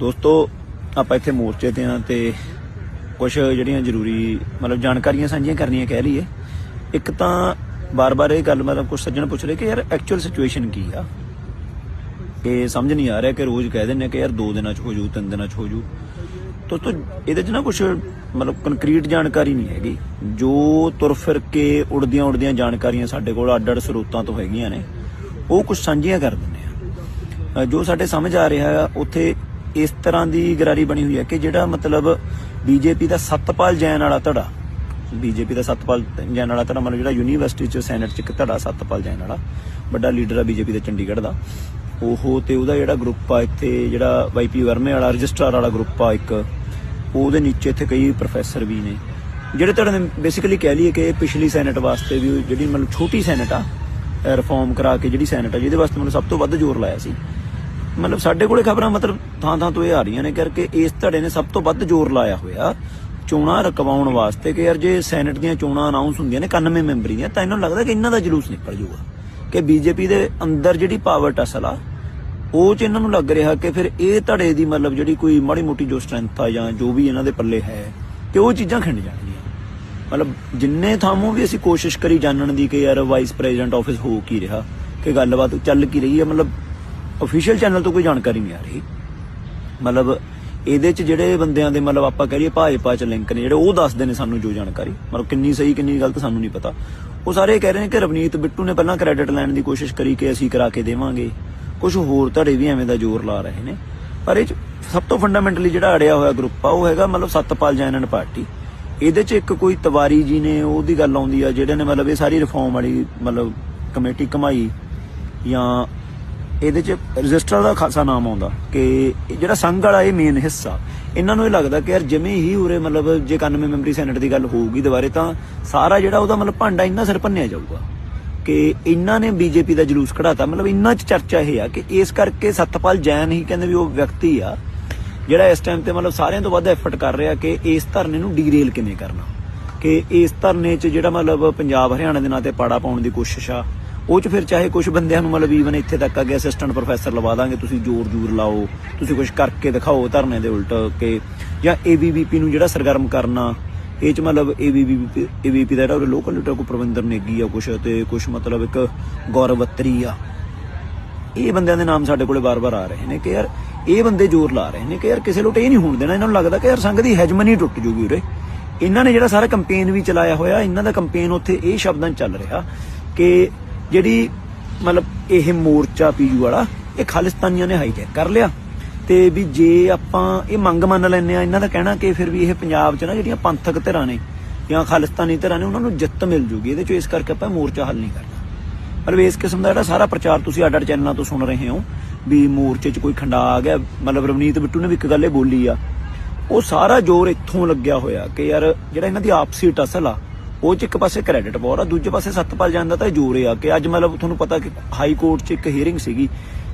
ਦੋਸਤੋ, ਆਪਾਂ ਇੱਥੇ ਮੋਰਚੇ ਤੇ ਆ ਤੇ ਕੁਝ ਜਿਹੜੀਆਂ ਜ਼ਰੂਰੀ, ਮਤਲਬ ਜਾਣਕਾਰੀਆਂ ਸਾਂਝੀਆਂ ਕਰਨੀਆਂ ਕਹਿ ਲਈਏ। ਇੱਕ ਤਾਂ ਬਾਰ-ਬਾਰ ਇਹ ਗੱਲ ਮਤਲਬ ਕੁਝ ਸੱਜਣ ਪੁੱਛ ਰਹੇ ਕਿ ਯਾਰ ਐਕਚੁਅਲ ਸਿਚੁਏਸ਼ਨ ਕੀ ਆ? ਇਹ ਸਮਝ ਨਹੀਂ ਆ ਰਿਹਾ ਕਿ ਰੋਜ਼ ਕਹਿ ਦਿੰਦੇ ਆ ਕਿ ਯਾਰ 2 ਦਿਨਾਂ ਚ ਹੋ ਜੂ 3 ਦਿਨਾਂ ਚ ਹੋ ਜੂ ਦੋਸਤੋ, ਇਹਦੇ ਚ ਨਾ ਕੁਝ ਮਤਲਬ ਕੰਕਰੀਟ ਜਾਣਕਾਰੀ ਨਹੀਂ ਹੈਗੀ। ਜੋ ਤੁਰ ਫਿਰ ਕੇ ਉੜਦੀਆਂ ਉੜਦੀਆਂ ਜਾਣਕਾਰੀਆਂ ਸਾਡੇ ਕੋਲ ਅੱਡ-ਅੱਡ ਸਰੋਤਾਂ ਤੋਂ ਹੈਗੀਆਂ ਨੇ, ਉਹ ਕੁਝ ਸਾਂਝੀਆਂ ਕਰ ਦਿੰਦੇ ਆ। ਜੋ ਸਾਡੇ ਸਮਝ ਆ ਰਿਹਾ ਆ, ਉੱਥੇ ਇਸ ਤਰ੍ਹਾਂ ਦੀ ਗਰਾਰੀ ਬਣੀ ਹੋਈ ਹੈ ਕਿ ਜਿਹੜਾ ਮਤਲਬ ਬੀਜੇਪੀ ਦਾ ਸਤਪਾਲ ਜੈਨ ਵਾਲਾ ਧੜਾ, ਬੀਜੇਪੀ ਦਾ ਸਤਪਾਲ ਜੈਨ ਵਾਲਾ ਧੜਾ, ਮਤਲਬ ਜਿਹੜਾ ਯੂਨੀਵਰਸਿਟੀ ਚ, ਸੈਨੇਟ ਚ ਇੱਕ ਧੜਾ ਸਤਪਾਲ ਜੈਨ ਵਾਲਾ, ਵੱਡਾ ਲੀਡਰ ਆ ਬੀਜੇਪੀ ਦਾ ਚੰਡੀਗੜ੍ਹ ਦਾ। ਉਹ ਤੇ ਉਹਦਾ ਜਿਹੜਾ ਗਰੁੱਪ ਆ, ਇੱਥੇ ਜਿਹੜਾ ਵਾਈਪੀ ਵਰਮੇ ਵਾਲਾ, ਰਜਿਸਟਰਾਰ ਵਾਲਾ ਗਰੁੱਪ ਆ ਇੱਕ, ਉਹਦੇ ਨੀਚੇ ਇੱਥੇ ਕਈ ਪ੍ਰੋਫੈਸਰ ਵੀ ਨੇ। ਜਿਹੜੇ ਧੜੇ ਨੇ ਬੇਸਿਕਲੀ ਕਹਿ ਲਈਏ ਕਿ ਪਿਛਲੀ ਸੈਨੇਟ ਵਾਸਤੇ ਵੀ ਜਿਹੜੀ ਮਤਲਬ ਛੋਟੀ ਸੈਨੇਟ ਆ ਰਿਫਾਰਮ ਕਰਾ ਕੇ ਜਿਹੜੀ ਸੈਨੇਟ ਆ, ਜਿਹਦੇ ਵਾਸਤੇ ਮੈਨੂੰ ਸਭ ਤੋਂ ਵੱਧ ਜ਼ੋਰ ਲਾਇਆ ਸੀ। ਮਤਲਬ ਸਾਡੇ ਕੋਲੇ ਖਬਰਾਂ ਮਤਲਬ ਥਾਂ ਥਾਂ ਤੋਂ ਇਹ ਆ ਰਹੀਆਂ ਨੇ ਕਰਕੇ ਇਸ ਧੜੇ ਨੇ ਸਭ ਤੋਂ ਵੱਧ ਜ਼ੋਰ ਲਾਇਆ ਹੋਇਆ ਚੋਣਾਂ ਰਕਵਾਉਣ ਵਾਸਤੇ ਕਿ ਯਾਰ ਜੇ ਸੈਨੇਟ ਦੀਆਂ ਚੋਣਾਂ ਅਨਾਉਂਸ ਹੁੰਦੀਆਂ ਨੇ 91 ਮੈਂਬਰੀ ਦੀਆਂ ਤਾਂ ਇਹਨਾਂ ਨੂੰ ਲੱਗਦਾ ਕਿ ਇਹਨਾਂ ਦਾ ਜਲੂਸ ਨਿਕਲ ਜਾਊਗਾ ਕਿ ਬੀਜੇਪੀ ਦੇ ਅੰਦਰ ਜਿਹੜੀ ਪਾਵਰ ਟਸਲ ਆ, ਉਹ ਚ ਇਹਨਾਂ ਨੂੰ ਲੱਗ ਰਿਹਾ ਕਿ ਫਿਰ ਇਹ ਧੜੇ ਦੀ ਮਤਲਬ ਜਿਹੜੀ ਕੋਈ ਮਾੜੀ ਮੋਟੀ ਜੋ ਸਟਰੈਂਥ ਆ ਜਾਂ ਜੋ ਵੀ ਇਹਨਾਂ ਦੇ ਪੱਲੇ ਹੈ ਕਿ ਉਹ ਚੀਜ਼ਾਂ ਖਿੰਡ ਜਾਣਗੀਆਂ। ਮਤਲਬ ਜਿੰਨੇ ਥਾਮੋਂ ਵੀ ਅਸੀਂ ਕੋਸ਼ਿਸ਼ ਕਰੀ ਜਾਣਨ ਦੀ ਕਿ ਯਾਰ ਵਾਈਸ ਪ੍ਰੈਜ਼ੀਡੈਂਟ ਆਫਿਸ ਹੋ ਕੀ ਰਿਹਾ, ਕਿ ਗੱਲਬਾਤ ਚੱਲ ਕੀ ਰਹੀ ਹੈ, ਮਤਲਬ ਅਫੀਸ਼ੀਅਲ ਚੈਨਲ ਤੋਂ ਕੋਈ ਜਾਣਕਾਰੀ ਨਹੀਂ ਆ ਰਹੀ। ਮਤਲਬ ਇਹਦੇ ਚ ਜਿਹੜੇ ਬੰਦਿਆਂ ਦੇ ਮਤਲਬ ਆਪਾਂ ਕਹ ਲਈਏ ਭਾਜਪਾ ਚ ਲਿੰਕ ਨੇ, ਜਿਹੜੇ ਉਹ ਦੱਸਦੇ ਨੇ ਸਾਨੂੰ ਜੋ ਜਾਣਕਾਰੀ। ਮਤਲਬ ਕਿੰਨੀ ਸਹੀ, ਕਿੰਨੀ ਗਲਤ ਸਾਨੂੰ ਨਹੀਂ ਪਤਾ। ਉਹ ਸਾਰੇ ਕਹਿ ਰਹੇ ਨੇ ਕਿ ਰਵਨੀਤ ਬਿੱਟੂ ਨੇ ਪਹਿਲਾਂ ਕ੍ਰੈਡਿਟ ਲੈਣ ਦੀ ਕੋਸ਼ਿਸ਼ ਕਰੀ ਕਿ ਅਸੀਂ ਕਰਾ ਕੇ ਦੇਵਾਂਗੇ। ਕੁਝ ਹੋਰ ਧੜੇ ਵੀ ਐਵੇਂ ਦਾ ਜ਼ੋਰ ਲਾ ਰਹੇ ਨੇ। ਪਰ ਇਹ 'ਚ ਸਭ ਤੋਂ ਫੰਡਾਮੈਂਟਲੀ ਜਿਹੜਾ ਅੜਿਆ ਹੋਇਆ ਗਰੁੱਪ ਆ, ਉਹ ਹੈਗਾ ਮਤਲਬ ਸਤਪਾਲ ਜੈਨ ਐਂਡ ਪਾਰਟੀ। ਇਹਦੇ ਚ ਇੱਕ ਕੋਈ ਤਵਾਰੀ ਜੀ ਨੇ, ਉਹਦੀ ਗੱਲ ਆਉਂਦੀ ਆ, ਜਿਹੜੇ ਨੇ ਮਤਲਬ ਇਹ ਸਾਰੀ ਰਿਫਾਰਮ ਵਾਲੀ ਮਤਲਬ ਕਮੇਟੀ ਕਮਾਈ ਜਾਂ ਇਹਦੇ ਚ ਰਜਿਸਟਰ ਦਾ ਖਾਸਾ ਨਾਮ ਆਉਂਦਾ ਕਿ ਜਿਹੜਾ ਸੰਘ ਵਾਲਾ ਇਹ ਮੇਨ ਹਿੱਸਾ, ਇਹਨਾਂ ਨੂੰ ਇਹ ਲੱਗਦਾ ਕਿ ਯਾਰ ਜਿਵੇਂ ਹੀ ਉਰੇ ਮਤਲਬ ਜੇ 91 ਮੈਂਬਰੀ ਸੈਨੇਟ ਦੀ ਗੱਲ ਹੋਊਗੀ ਦੁਬਾਰੇ ਤਾਂ ਸਾਰਾ ਜਿਹੜਾ ਉਹਦਾ ਮਤਲਬ ਭਾਂਡਾ ਇੰਨਾ ਸਿਰ ਭੰਨਿਆ ਜਾਊਗਾ ਕਿ ਇਹਨਾਂ ਨੇ ਬੀਜੇਪੀ ਦਾ ਜਲੂਸ ਕਢਾਤਾ। ਮਤਲਬ ਇੰਨਾ ਚ ਚਰਚਾ ਇਹ ਆ ਕਿ ਇਸ ਕਰਕੇ ਸਤਪਾਲ ਜੈਨ ਹੀ ਕਹਿੰਦੇ ਵੀ ਉਹ ਵਿਅਕਤੀ ਆ, ਜਿਹੜਾ ਇਸ ਟਾਈਮ ਤੇ ਮਤਲਬ ਸਾਰਿਆਂ ਤੋਂ ਵੱਧ ਐਫਰਟ ਕਰ ਰਿਹਾ ਕਿ ਇਸ ਧਰਨੇ ਨੂੰ ਡੀਰੇਲ ਕਿਵੇਂ ਕਰਨਾ। ਕਿ ਇਸ ਧਰਨੇ 'ਚ ਜਿਹੜਾ ਮਤਲਬ ਪੰਜਾਬ ਹਰਿਆਣਾ ਦੇ ਨਾਂ ਤੇ ਪਾੜਾ ਪਾਉਣ ਦੀ ਕੋਸ਼ਿਸ਼ ਆ ਉਹ 'ਚ ਫਿਰ ਚਾਹੇ ਕੁਝ ਬੰਦਿਆਂ ਨੂੰ ਮਤਲਬ ਈਵਨ ਇੱਥੇ ਤੱਕ ਅੱਗੇ ਅਸਿਸਟੈਂਟ ਪ੍ਰੋਫੈਸਰ ਲਵਾ ਦਾਂਗੇ, ਤੁਸੀਂ ਜ਼ੋਰ ਜ਼ੂਰ ਲਾਓ, ਤੁਸੀਂ ਕੁਝ ਕਰਕੇ ਦਿਖਾਓ ਧਰਨੇ ਦੇ ਉਲਟ ਕਿ, ਜਾਂ ਏਬੀਵੀਪੀ ਨੂੰ ਜਿਹੜਾ ਸਰਗਰਮ ਕਰਨਾ, ਇਹ 'ਚ ਮਤਲਬ ਏਬੀਵੀਪੀ ਏਬੀਪੀ ਦਾ ਜਿਹੜਾ ਲੋਕਲ ਲੀਡਰ ਕੋ ਪ੍ਰਬੰਧਰ ਨੇਗੀ ਆ ਕੁਝ ਤੇ ਕੁਝ ਮਤਲਬ ਇੱਕ ਗੌਰਵੱਤਰੀ ਆ। ਇਹ ਬੰਦਿਆਂ ਦੇ ਨਾਮ ਸਾਡੇ ਕੋਲੇ ਬਾਰ-ਬਾਰ ਆ ਰਹੇ ਨੇ ਕਿ ਯਾਰ ਇਹ ਬੰਦੇ ਜ਼ੋਰ ਲਾ ਰਹੇ ਨੇ ਕਿ ਯਾਰ ਕਿਸੇ ਲੋਟ ਇਹ ਨਹੀਂ ਹੋਣ ਦੇਣਾ, ਇਹਨਾਂ ਨੂੰ ਲੱਗਦਾ ਕਿ ਯਾਰ ਸੰਘ ਦੀ ਹੈਜਮਨੀ ਟੁੱਟ ਜੂਗੀ ਉਰੇ। ਇਹਨਾਂ ਨੇ ਜਿਹੜਾ ਸਾਰਾ ਕੈਂਪੇਨ ਵੀ ਚਲਾਇਆ ਹੋਇਆ, ਇਹਨਾਂ ਦਾ ਕੈਂਪੇਨ ਉੱਥੇ ਇਹ ਸ਼ਬਦਾਂ ਚੱਲ ਰਿਹਾ ਕਿ ਜਿਹੜੀ ਮਤਲਬ ਇਹ ਮੋਰਚਾ ਪੀਯੂ ਵਾਲਾ, ਇਹ ਖਾਲਿਸਤਾਨੀਆਂ ਨੇ ਹਾਈਜੈਕ ਕਰ ਲਿਆ। ਤੇ ਵੀ ਜੇ ਆਪਾਂ ਇਹ ਮੰਗ ਮੰਨ ਲੈਂਦੇ ਆ ਇਹਨਾਂ ਦਾ ਕਹਿਣਾ ਕਿ ਫਿਰ ਵੀ ਇਹ ਪੰਜਾਬ 'ਚ ਨਾ ਜਿਹੜੀਆਂ ਪੰਥਕ ਧਿਰਾਂ ਨੇ ਜਾਂ ਖਾਲਿਸਤਾਨੀ ਧਿਰਾਂ ਨੇ, ਉਹਨਾਂ ਨੂੰ ਜਿੱਤ ਮਿਲ ਜੂਗੀ। ਇਹਦੇ 'ਚ ਇਸ ਕਰਕੇ ਆਪਾਂ ਮੋਰਚਾ ਹੱਲ ਨਹੀਂ ਕਰਨਾ। ਮਤਲਬ ਇਸ ਕਿਸਮ ਦਾ ਜਿਹੜਾ ਸਾਰਾ ਪ੍ਰਚਾਰ ਤੁਸੀਂ ਅੱਡ ਅੱਡ ਚੈਨਲਾਂ ਤੋਂ ਸੁਣ ਰਹੇ ਹੋ, ਵੀ ਮੋਰਚੇ 'ਚ ਕੋਈ ਖੰਡਾ ਆ ਗਿਆ, ਮਤਲਬ ਰਵਨੀਤ ਬਿੱਟੂ ਨੇ ਵੀ ਇੱਕ ਗੱਲ ਇਹ ਬੋਲੀ ਆ। ਉਹ ਸਾਰਾ ਜ਼ੋਰ ਇੱਥੋਂ ਲੱਗਿਆ ਹੋਇਆ ਕਿ ਯਾਰ ਜਿਹੜਾ ਇਹਨਾਂ ਦੀ ਆਪਸੀ ਟਸਲ ਆ ਉਹ 'ਚ ਇੱਕ ਪਾਸੇ ਕ੍ਰੈਡਿਟ ਪਾਵਰ ਆ, ਦੂਜੇ ਪਾਸੇ ਸਤਪਾਲ ਜਾਂਦਾ ਤਾਂ ਜ਼ੋਰ ਆ ਕਿ ਅੱਜ ਮਤਲਬ ਤੁਹਾਨੂੰ ਪਤਾ ਕਿ ਹਾਈ ਕੋਰਟ 'ਚ ਇੱਕ ਹੀਅਰਿੰਗ ਸੀਗੀ,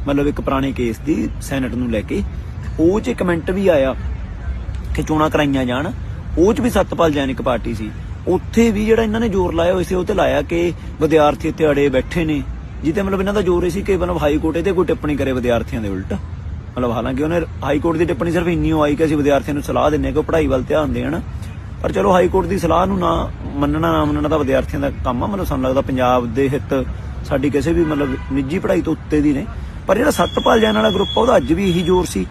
ਮਤਲਬ ਇੱਕ ਪੁਰਾਣੇ ਕੇਸ ਦੀ ਸੈਨੇਟ ਨੂੰ ਲੈ ਕੇ। ਉਹ 'ਚ ਕਮੈਂਟ ਵੀ ਆਇਆ ਕਿ ਚੋਣਾਂ ਕਰਾਈਆਂ ਜਾਣ। ਉਹ 'ਚ ਵੀ ਸਤਪਾਲ ਜੈਨ ਪਾਰਟੀ ਸੀ। ਉੱਥੇ ਵੀ ਜਿਹੜਾ ਇਹਨਾਂ ਨੇ ਜ਼ੋਰ ਲਾਇਆ ਹੋਇਆ ਸੀ, ਉਹ ਤੇ ਲਾਇਆ ਕਿ ਵਿਦਿਆਰਥੀ ਇੱਥੇ ਅੜੇ ਬੈਠੇ ਨੇ। ਜਿੱਤੇ ਮਤਲਬ ਇਹਨਾਂ ਦਾ ਜ਼ੋਰ ਇਹ ਸੀ ਕਿ ਮਤਲਬ ਹਾਈ ਕੋਰਟ ਇਹਦੇ ਕੋਈ ਟਿੱਪਣੀ ਕਰੇ ਵਿਦਿਆਰਥੀਆਂ ਦੇ ਉਲਟ। ਮਤਲਬ ਹਾਲਾਂਕਿ ਉਹਨੇ ਹਾਈ ਕੋਰਟ ਦੀ ਟਿੱਪਣੀ ਸਿਰਫ ਇੰਨੀ ਓ ਆਈ ਕਿ ਅਸੀਂ ਵਿਦਿਆਰਥੀਆਂ ਨੂੰ ਸਲਾਹ ਦਿੰਨੇ ਕਿ ਉਹ ਪੜ੍ਹਾਈ ਵੱਲ ਧਿਆਨ ਦੇਣ। ਪਰ ਚਲੋ ਹਾਈ ਕੋਰਟ ਦੀ ਸਲਾਹ ਨੂੰ ਨਾ ਮੰਨਣਾ ਨਾ ਮੰਨਣਾ ਤਾਂ ਵਿਦਿਆਰਥੀਆਂ ਦਾ ਕੰਮ ਆ। ਮਤਲਬ ਸਾਨੂੰ ਲੱਗਦਾ ਪੰਜਾਬ ਦੇ ਹਿੱਤ ਸਾਡੀ ਕਿਸੇ ਵੀ ਮਤਲਬ ਨਿੱਜੀ ਪੜ੍ਹਾਈ ਤੋਂ ਉੱਤੇ ਦੀ ਨੇ ਪਰ ਜਿਹੜਾ ਸਤਪਾਲ ਜੈਨ ਵਾਲਾ ਗਰੁੱਪ ਆ, ਉਹਦਾ ਅੱਜ ਵੀ ਇਹੀ ਜ਼ੋਰ ਸੀ।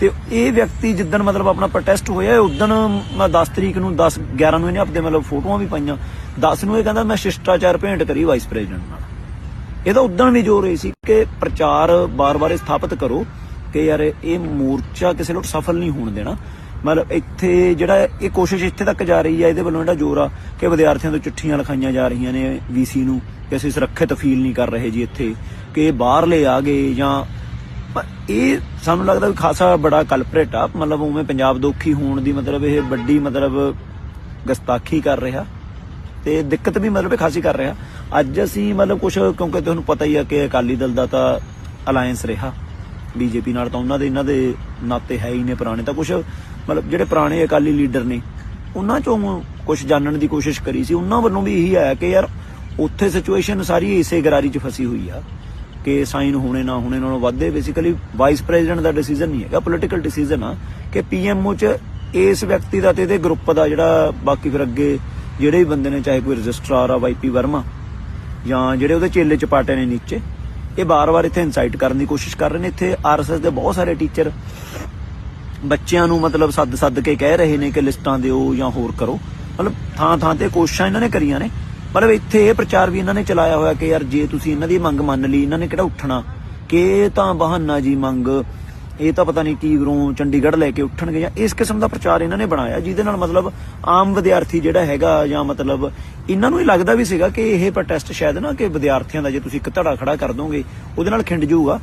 ਤੇ ਇਹ ਵਿਅਕਤੀ ਜਿੱਦਣ ਮਤਲਬ ਆਪਣਾ ਪ੍ਰੋਟੈਸਟ ਹੋਇਆ ਉਦੋਂ ਮੈਂ 10 ਤਰੀਕ ਨੂੰ 10 11 ਨੂੰ ਇਹਨੇ ਆਪਣੇ ਮਤਲਬ ਫੋਟੋਆਂ ਵੀ ਪਾਈਆਂ। 10 ਨੂੰ ਇਹ ਕਹਿੰਦਾ ਮੈਂ ਸ਼ਿਸ਼ਟਾਚਾਰ ਭੇਂਟ ਕਰੀ ਵਾਈਸ ਪ੍ਰੈਜ਼ੀਡੈਂਟ ਨਾਲ। ਇਹਦਾ ਉਦੋਂ ਵੀ ਜ਼ੋਰ ਇਹ ਸੀ ਕਿ ਪ੍ਰਚਾਰ ਬਾਰ-ਬਾਰ ਇਹ ਸਥਾਪਿਤ ਕਰੋ ਕਿ ਯਾਰ ਇਹ ਮੋਰਚਾ ਕਿਸੇ ਲੋਟ ਸਫਲ ਨਹੀਂ ਹੋਣ ਦੇਣਾ। ਮਤਲਬ ਇੱਥੇ ਜਿਹੜਾ ਇਹ ਕੋਸ਼ਿਸ਼ ਇੱਥੇ ਤੱਕ ਜਾ ਰਹੀ ਹੈ ਇਹਦੇ ਵੱਲੋਂ ਜਿਹੜਾ ਜ਼ੋਰ ਆ ਕਿ ਵਿਦਿਆਰਥੀਆਂ ਤੋਂ ਚਿੱਠੀਆਂ ਲਿਖਾਈਆਂ ਜਾ ਰਹੀਆਂ ਨੇ ਵੀਸੀ ਨੂੰ ਕਿ ਅਸੀਂ ਸੁਰੱਖਿਅਤ ਫੀਲ ਨਹੀਂ ਕਰ ਰਹੇ ਜੀ ਇੱਥੇ, ਕਿ ਬਾਹਰਲੇ ਆ ਗਏ ਜਾਂ ਇਹ ਸਾਨੂੰ ਲੱਗਦਾ ਵੀ ਖਾਸਾ ਬੜਾ ਕਲਪਰੇਟ ਆ, ਮਤਲਬ ਉਵੇਂ ਪੰਜਾਬ ਦੁਖੀ ਹੋਣ ਦੀ ਮਤਲਬ ਇਹ ਵੱਡੀ ਮਤਲਬ ਗਸਤਾਖੀ ਕਰ ਰਿਹਾ ਤੇ ਦਿੱਕਤ ਵੀ ਮਤਲਬ ਖਾਸੀ ਕਰ ਰਿਹਾ। ਅੱਜ ਅਸੀਂ ਮਤਲਬ ਕੁਝ ਕਿਉਂਕਿ ਤੁਹਾਨੂੰ ਪਤਾ ਹੀ ਆ ਕਿ ਅਕਾਲੀ ਦਲ ਦਾ ਤਾਂ ਅਲਾਈਅੰਸ ਰਿਹਾ ਬੀਜੇਪੀ ਨਾਲ ਤਾਂ ਉਹਨਾਂ ਦੇ, ਇਹਨਾਂ ਦੇ ਨਾਤੇ ਹੈ ਹੀ ਨੇ ਪੁਰਾਣੇ, ਤਾਂ ਕੁਝ ਮਤਲਬ ਜਿਹੜੇ ਪੁਰਾਣੇ ਅਕਾਲੀ ਲੀਡਰ ਨੇ, ਉਹਨਾਂ ਚੋਂ ਕੁਝ ਜਾਣਨ ਦੀ ਕੋਸ਼ਿਸ਼ ਕਰੀ ਸੀ। ਉਹਨਾਂ ਵੱਲੋਂ ਵੀ ਇਹੀ ਆਇਆ ਕਿ ਯਾਰ ਉੱਥੇ ਸਿਚੁਏਸ਼ਨ ਸਾਰੀ ਇਸੇ ਗਰਾਰੀ 'ਚ ਫਸੀ ਹੋਈ ਆ ਕਿ ਸਾਈਨ ਹੋਣੇ ਨਾ ਹੋਣੇ ਨਾਲੋਂ ਵੱਧੇ ਬੇਸਿਕਲੀ ਵਾਈਸ ਪ੍ਰੈਜ਼ੀਡੈਂਟ ਦਾ ਡਿਸੀਜਨ ਨਹੀਂ ਹੈਗਾ ਪੋਲੀਟੀਕਲ ਡਿਸੀਜਨ ਆ ਕਿ ਪੀਐਮਓ ਚ ਇਸ ਵਿਅਕਤੀ ਦਾ ਤੇ ਇਹਦੇ ਗਰੁੱਪ ਦਾ ਜਿਹੜਾ ਬਾਕੀ ਫਿਰ ਅੱਗੇ ਜਿਹੜੇ ਵੀ ਬੰਦੇ ਨੇ, ਚਾਹੇ ਕੋਈ ਰਜਿਸਟਰਾਰ ਆ ਵਾਈਪੀ ਵਰਮਾ ਜਾਂ ਜਿਹੜੇ ਉਹਦੇ ਚੇਲੇ ਚਪਾਟੇ ਨੇ ਨੀਚੇ, ਇਹ ਬਾਰ-ਬਾਰ ਇੱਥੇ ਇਨਸਾਈਟ ਕਰਨ ਦੀ ਕੋਸ਼ਿਸ਼ ਕਰ ਰਹੇ ਨੇ। ਇੱਥੇ ਆਰਐਸਐਸ ਦੇ ਬਹੁਤ ਸਾਰੇ ਟੀਚਰ ਬੱਚਿਆਂ ਨੂੰ ਮਤਲਬ ਸੱਦ-ਸੱਦ ਕੇ ਕਹਿ ਰਹੇ ਨੇ ਕਿ ਲਿਸਟਾਂ ਦਿਓ ਜਾਂ ਹੋਰ ਕਰੋ। ਮਤਲਬ ਥਾਂ-ਥਾਂ ਤੇ ਕੋਸ਼ਿਸ਼ਾਂ ਇਹਨਾਂ ਨੇ ਕਰੀਆਂ ਨੇ। ਮਤਲਬ ਇੱਥੇ ਇਹ ਪ੍ਰਚਾਰ ਵੀ ਇਹਨਾਂ ਨੇ ਚਲਾਇਆ ਹੋਇਆ ਕਿ ਯਾਰ ਜੇ ਤੁਸੀਂ ਇਹਨਾਂ ਦੀ ਮੰਗ ਮੰਨ ਲਈ, ਇਹਨਾਂ ਨੇ ਕਿਹੜਾ ਉੱਠਣਾ? ਕਿ ਤਾਂ ਬਹਾਨਾ ਜੀ ਮੰਗ, ਇਹ ਤਾਂ ਪਤਾ ਨਹੀਂ ਕੀ ਵੀਰੋਂ ਚੰਡੀਗੜ੍ਹ ਲੈ ਕੇ ਉੱਠਣਗੇ ਜਾਂ ਇਸ ਕਿਸਮ ਦਾ ਪ੍ਰਚਾਰ ਇਹਨਾਂ ਨੇ ਬਣਾਇਆ, ਜਿਹਦੇ ਨਾਲ ਮਤਲਬ ਆਮ ਵਿਦਿਆਰਥੀ ਜਿਹੜਾ ਹੈਗਾ ਜਾਂ ਮਤਲਬ ਇਹਨਾਂ ਨੂੰ ਹੀ ਲੱਗਦਾ ਵੀ ਸੀਗਾ ਕਿ ਇਹ ਪ੍ਰੋਟੈਸਟ ਸ਼ਾਇਦ ਨਾ ਕਿ ਵਿਦਿਆਰਥੀਆਂ ਦਾ ਜੇ ਤੁਸੀਂ ਇੱਕ ਧੜਾ ਖੜਾ ਕਰ ਦੋਗੇ, ਉਹਦੇ ਨਾਲ ਖਿੰਡ ਜਾਊਗਾ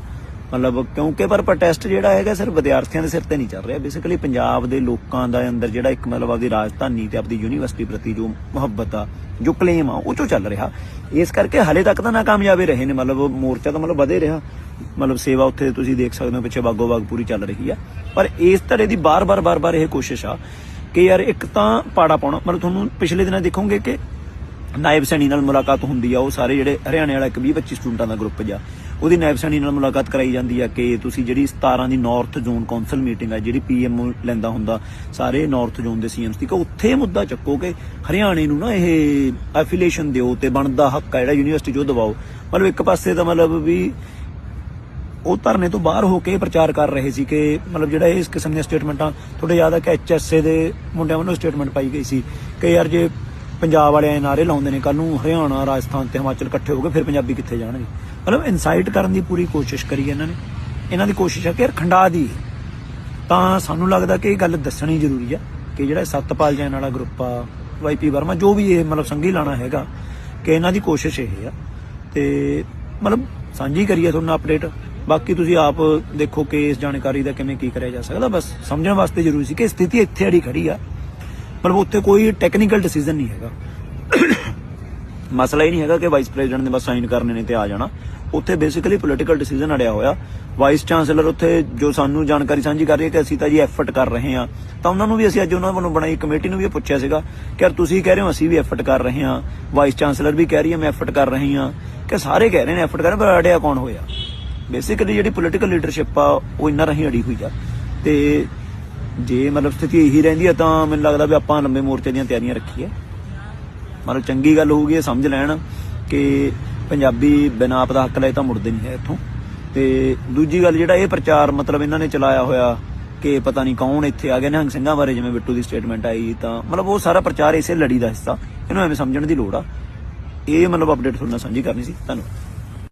ਮਤਲਬ ਕਿਉਂਕਿ ਪਰ ਪ੍ਰੋਟੈਸਟ ਜਿਹੜਾ ਹੈਗਾ ਸਿਰਫ ਵਿਦਿਆਰਥੀਆਂ ਦੇ ਸਿਰ ਤੇ ਨਹੀਂ ਚੱਲ ਰਿਹਾ। ਬੇਸਿਕਲੀ ਪੰਜਾਬ ਦੇ ਲੋਕਾਂ ਦਾ ਅੰਦਰ ਜਿਹੜਾ ਇੱਕ ਮਤਲਬ ਆਪਦੀ ਰਾਜਧਾਨੀ ਤੇ ਆਪਦੀ ਯੂਨੀਵਰਸਿਟੀ ਪ੍ਰਤੀ ਜੋ ਮੁਹੱਬਤ ਆ, ਜੋ ਕਲੇਮ ਆ, ਉਹ ਚੋਂ ਚੱਲ ਰਿਹਾ। ਇਸ ਕਰਕੇ ਹਲੇ ਤੱਕ ਤਾਂ ਨਾਕਾਮਯਾਬੇ ਰਹੇ ਨੇ। ਮਤਲਬ ਮੋਰਚਾ ਤਾਂ ਮਤਲਬ ਵਧੇ ਰਿਹਾ। ਮਤਲਬ ਸੇਵਾ ਉੱਥੇ ਤੁਸੀਂ ਦੇਖ ਸਕਦੇ ਹੋ, ਪਿੱਛੇ ਬਾਗੋ ਬਾਗ ਪੂਰੀ ਚੱਲ ਰਹੀ ਆ। ਪਰ ਇਸ ਤਰ੍ਹਾਂ ਦੀ ਬਾਰ-ਬਾਰ ਬਾਰ-ਬਾਰ ਇਹ ਕੋਸ਼ਿਸ਼ ਆ ਕਿ ਯਾਰ ਇੱਕ ਤਾਂ ਪਾੜਾ ਪਾਉਣਾ। ਮਤਲਬ ਤੁਹਾਨੂੰ ਪਿਛਲੇ ਦਿਨਾਂ ਦੇਖੋਗੇ ਕਿ ਨਾਇਬ ਸੈਣੀ ਨਾਲ ਮੁਲਾਕਾਤ ਹੁੰਦੀ ਆ, ਉਹ ਸਾਰੇ ਜਿਹੜੇ ਹਰਿਆਣੇ ਵਾਲਾ ਇੱਕ 20 25 ਸਟੂਡੈਂਟਾਂ ਦਾ ਗਰੁੱਪ ਜਾ ਉਹਦੀ ਨਾਇਬ ਨਾਲ ਮੁਲਾਕਾਤ ਕਰਾਈ ਜਾਂਦੀ ਆ ਕਿ ਤੁਸੀਂ ਜਿਹੜੀ 17 ਦੀ ਨਾਰਥ ਜ਼ੋਨ ਕੌਂਸਲ ਮੀਟਿੰਗ ਆ, ਜਿਹੜੀ ਪੀਐਮ ਲੈਂਦਾ ਹੁੰਦਾ, ਸਾਰੇ ਨਾਰਥ ਜ਼ੋਨ ਦੇ ਸੀਐਮਸ ਦੀ ਕਿ ਉੱਥੇ ਮੁੱਦਾ ਚੱਕੋ ਕਿ ਹਰਿਆਣੇ ਨੂੰ ਨਾ ਇਹ ਐਫੀਲੀਏਸ਼ਨ ਦਿਓ ਤੇ ਬਣਦਾ ਹੱਕ ਆ ਜਿਹੜਾ ਯੂਨੀਵਰਸਿਟੀ ਜੋ ਦਵਾਓ। ਮਤਲਬ ਇੱਕ ਪਾਸੇ ਤਾਂ ਮਤਲਬ ਵੀ ਉਹ ਧਰਨੇ ਤੋਂ ਬਾਹਰ ਹੋ ਕੇ ਪ੍ਰਚਾਰ ਕਰ ਰਹੇ ਸੀ ਕਿ ਮਤਲਬ ਜਿਹੜਾ ਇਸ ਕਿਸਮ ਦੀਆਂ ਸਟੇਟਮੈਂਟਾਂ ਤੁਹਾਡੇ ਯਾਦ ਆ ਕਿ ਐਚਐਸਏ ਦੇ ਮੁੰਡਿਆਂ ਵੱਲੋਂ ਸਟੇਟਮੈਂਟ ਪਾਈ ਗਈ ਸੀ ਕਿ ਯਾਰ ਜੇ ਪੰਜਾਬ ਵਾਲਿਆਂ ਨਾਰੇ ਲਾਉਂਦੇ ਨੇ ਕੱਲ ਨੂੰ ਹਰਿਆਣਾ, ਰਾਜਸਥਾਨ ਤੇ ਹਿਮਾਚਲ ਇਕੱਠੇ ਹੋ ਗਏ ਫਿਰ ਪੰਜਾਬੀ ਕਿੱਥੇ ਜਾਣਗੇ? ਮਤਲਬ ਇਨਸਾਈਟ ਕਰਨ ਦੀ ਪੂਰੀ ਕੋਸ਼ਿਸ਼ ਕਰੀ ਇਹਨਾਂ ਨੇ। ਇਹਨਾਂ ਦੀ ਕੋਸ਼ਿਸ਼ ਹੈ ਕਿ ਯਾਰ ਖੰਡਾ ਦੀ। ਤਾਂ ਸਾਨੂੰ ਲੱਗਦਾ ਕਿ ਇਹ ਗੱਲ ਦੱਸਣੀ ਜ਼ਰੂਰੀ ਆ ਕਿ ਜਿਹੜਾ ਸਤਪਾਲ ਜੈਨ ਵਾਲਾ ਗਰੁੱਪ ਆ ਵਾਈਪੀ ਵਰਮਾ, ਜੋ ਵੀ ਇਹ ਮਤਲਬ ਸੰਗੀ ਲਾਣਾ ਹੈਗਾ, ਕਿ ਇਹਨਾਂ ਦੀ ਕੋਸ਼ਿਸ਼ ਇਹ ਆ। ਤੇ ਮਤਲਬ ਸਾਂਝੀ ਕਰੀਏ ਤੁਹਾਨੂੰ ਅਪਡੇਟ ਬਾਕੀ ਤੁਸੀਂ ਆਪ ਦੇਖੋ ਕਿ ਇਸ ਜਾਣਕਾਰੀ ਦਾ ਕਿਵੇਂ ਕੀ ਕਰਿਆ ਜਾ ਸਕਦਾ। ਬਸ ਸਮਝਣ ਵਾਸਤੇ ਜ਼ਰੂਰੀ ਸੀ ਕਿ ਸਥਿਤੀ ਇੱਥੇ ਅੜੀ ਖੜੀ ਆ। ਮਤਲਬ ਉੱਥੇ ਕੋਈ ਟੈਕਨੀਕਲ ਡਿਸੀਜਨ ਨਹੀਂ ਹੈਗਾ। ਮਸਲਾ ਇਹ ਨਹੀਂ ਹੈਗਾ ਕਿ ਵਾਈਸ ਪ੍ਰੈਜ਼ੀਡੈਂਟ ਨੇ ਬਸ ਸਾਈਨ ਕਰਨੇ ਨੇ ਤੇ ਆ ਜਾਣਾ। ਉੱਥੇ ਬੇਸਿਕਲੀ ਪੋਲੀਟੀਕਲ ਡਿਸੀਜਨ ਅੜਿਆ ਹੋਇਆ। ਵਾਈਸ ਚਾਂਸਲਰ ਉੱਥੇ ਜੋ ਸਾਨੂੰ ਜਾਣਕਾਰੀ ਸਾਂਝੀ ਕਰ ਰਹੀ ਹੈ ਕਿ ਅਸੀਂ ਤਾਂ ਜੀ ਐਫਰਟ ਕਰ ਰਹੇ ਹਾਂ। ਤਾਂ ਉਹਨਾਂ ਨੂੰ ਵੀ ਅਸੀਂ ਅੱਜ ਉਹਨਾਂ ਵੱਲੋਂ ਬਣਾਈ ਕਮੇਟੀ ਨੂੰ ਵੀ ਇਹ ਪੁੱਛਿਆ ਸੀਗਾ ਕਿ ਯਾਰ ਤੁਸੀਂ ਕਹਿ ਰਹੇ ਹੋ ਅਸੀਂ ਵੀ ਐਫਰਟ ਕਰ ਰਹੇ ਹਾਂ। ਵਾਈਸ ਚਾਂਸਲਰ ਵੀ ਕਹਿ ਰਹੀ ਹੈ ਮੈਂ ਐਫਰਟ ਕਰ ਰਹੀ ਹਾਂ। ਕਿ ਸਾਰੇ ਕਹਿ ਰਹੇ ਨੇ ਐਫਰਟ ਕਰ ਰਹੇ ਪਰ ਅੜਿਆ ਕੌਣ ਹੋਇਆ? ਬੇਸਿਕਲੀ ਜਿਹੜੀ ਪੋਲੀਟੀਕਲ ਲੀਡਰਸ਼ਿਪ ਆ, ਉਹ ਇੰਨਾ ਰਹੀ ਅੜੀ ਹੋਈ ਆ। ਤੇ ਜੇ ਮਤਲਬ ਸਥਿਤੀ ਇਹੀ ਰਹਿੰਦੀ ਹੈ ਤਾਂ ਮੈਨੂੰ ਲੱਗਦਾ ਵੀ ਆਪਾਂ ਲੰਬੇ ਮੋਰਚੇ ਦੀਆਂ ਤਿਆਰੀਆਂ ਰੱਖੀਏ। ਮਤਲਬ ਚੰਗੀ ਗੱਲ ਹੋਊਗੀ, ਇਹ ਸਮਝ ਲੈਣ ਕਿ ਪੰਜਾਬੀ ਬਿਨਾਂ ਆਪ ਦਾ ਹੱਕ ਲਏ ਤਾਂ ਮੁੜਦੇ ਨਹੀਂ ਹੈ ਇੱਥੋਂ। ਤੇ ਦੂਜੀ ਗੱਲ ਜਿਹੜਾ ਇਹ ਪ੍ਰਚਾਰ ਮਤਲਬ ਇਹਨਾਂ ਨੇ ਚਲਾਇਆ ਹੋਇਆ ਕਿ ਪਤਾ ਨਹੀਂ ਕੌਣ ਇੱਥੇ ਆ ਗਿਆ ਨਿਹੰਗ ਸਿੰਘਾਂ ਬਾਰੇ ਜਿਵੇਂ ਬਿੱਟੂ ਦੀ ਸਟੇਟਮੈਂਟ ਆਈ ਤਾਂ ਮਤਲਬ ਉਹ ਸਾਰਾ ਪ੍ਰਚਾਰ ਇਸੇ ਲੜੀ ਦਾ ਹਿੱਸਾ। ਇਹਨੂੰ ਐਵੇਂ ਸਮਝਣ ਦੀ ਲੋੜ ਆ। ਇਹ ਮਤਲਬ ਅਪਡੇਟ ਤੁਹਾਨੂੰ ਨਾਲ ਸਾਂਝੀ ਕਰਨੀ ਸੀ। ਧੰਨਵਾਦ।